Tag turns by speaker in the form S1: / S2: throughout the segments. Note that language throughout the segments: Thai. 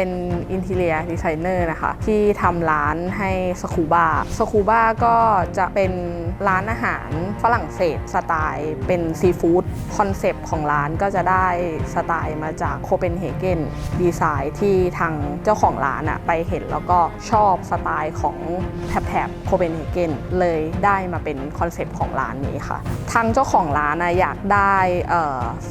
S1: เป็นอินเทเลียดีไซเนอร์นะคะ ที่ทำร้านให้สคูบาสคูบาก็จะเป็น ร้านอาหารฝรั่งเศสสไตล์เป็นซีฟู้ดคอนเซปต์ของร้านก็จะได้สไตล์มาจากโคเปนเฮเกนดีไซน์ที่ทางเจ้าของร้านอะไปเห็นแล้วก็ชอบสไตล์ของแถบโคเปนเฮเกนเลยได้มาเป็นคอนเซปต์ของร้านนี้ค่ะ ทางเจ้าของร้านนะอยากได้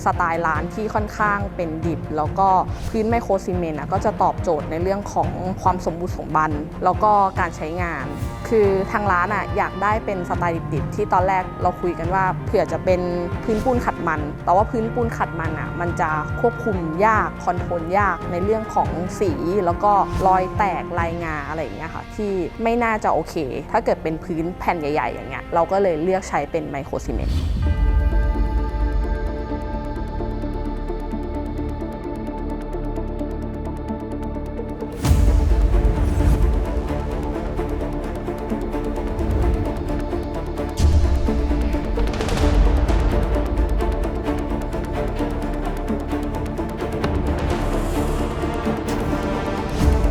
S1: สไตล์ร้านที่ค่อนข้างเป็นดิบ แล้วก็พื้นไมโครซีเมนต์ก็จะตอบโจทย์ในเรื่องของความสมบูรณ์สมบัน แล้วก็การใช้งาน คือทางร้านอะอยากได้เป็นสไตล์ดิบๆ ที่ตอนแรกเราคุยกันว่าเผื่อจะเป็นพื้นปูนขัดมัน แต่ว่าพื้นปูนขัดมันอะมันจะควบคุมยากคอนโทรลยากในเรื่องของสีแล้วก็รอยแตกลายงาอะไรอย่างเงี้ยค่ะที่ไม่น่าจะโอเค ถ้าเกิดเป็นพื้นแผ่นใหญ่ ๆ อย่างเงี้ยเราก็เลยเลือกใช้เป็นไมโครซีเมนต์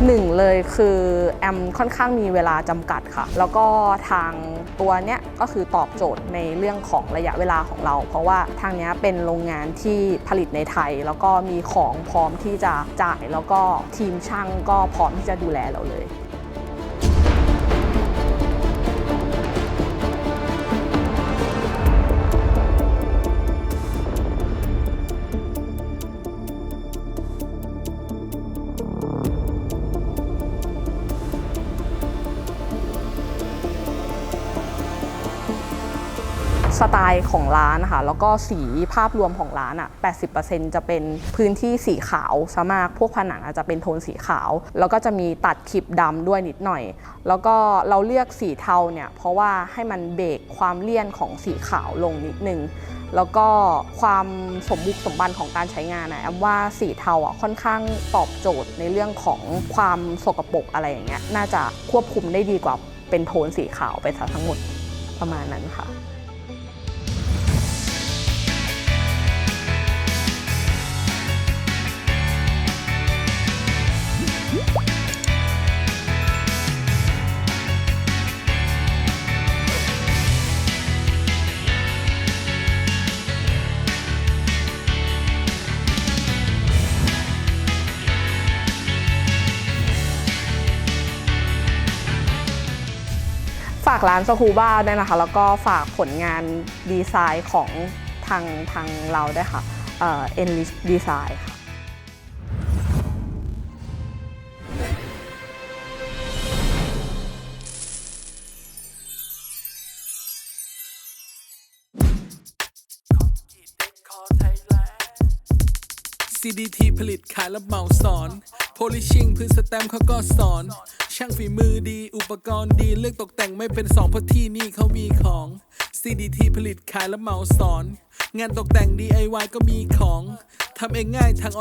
S1: หนึ่งเลยคือแอมค่อนข้างมีเวลาจำกัดค่ะ แล้วก็ทางตัวเนี้ยก็คือตอบโจทย์ในเรื่องของระยะเวลาของเรา เพราะว่าทางเนี้ยเป็นโรงงานที่ผลิตในไทย แล้วก็มีของพร้อมที่จะจ่าย แล้วก็ทีมช่างก็พร้อมที่จะดูแลเราเลย สไตล์ของร้านนะคะแล้วก็สีภาพรวมของร้านอะ80%จะเป็นพื้นที่สีขาวซะมาก พวกผนังอาจจะเป็นโทนสีขาว แล้วก็จะมีตัดคลิปดำด้วยนิดหน่อย แล้วก็เราเลือกสีเทาเนี่ยเพราะว่าให้มันเบรกความเลี่ยนของสีขาวลงนิดนึงแล้วก็ความสมบุกสมบันของการใช้งานนะแอมว่าสีเทาอะค่อนข้างตอบโจทย์ในเรื่องของความสกปรกอะไรอย่างเงี้ยน่าจะควบคุมได้ดีกว่าเป็นโทนสีขาวไปซะทั้งหมดประมาณนั้นค่ะ ฝากร้านสคูบ้าด้วยนะคะ แล้วก็ฝากผลงานดีไซน์ของทางทางเราด้วยค่ะเอ็นลิชดีไซน์ค่ะ
S2: CDT ผลิตขายและเหมาสอน Polishing พื้นสแตมเขาก็สอน ช่างฝีมือดี อุปกรณ์ดีเลือกตกแต่งไม่เป็นสองเพราะที่นี่เขามีของ CDT ผลิตขายและเหมาสอน งานตกแต่ง DIY ก็มีของทำเองง่ายทาง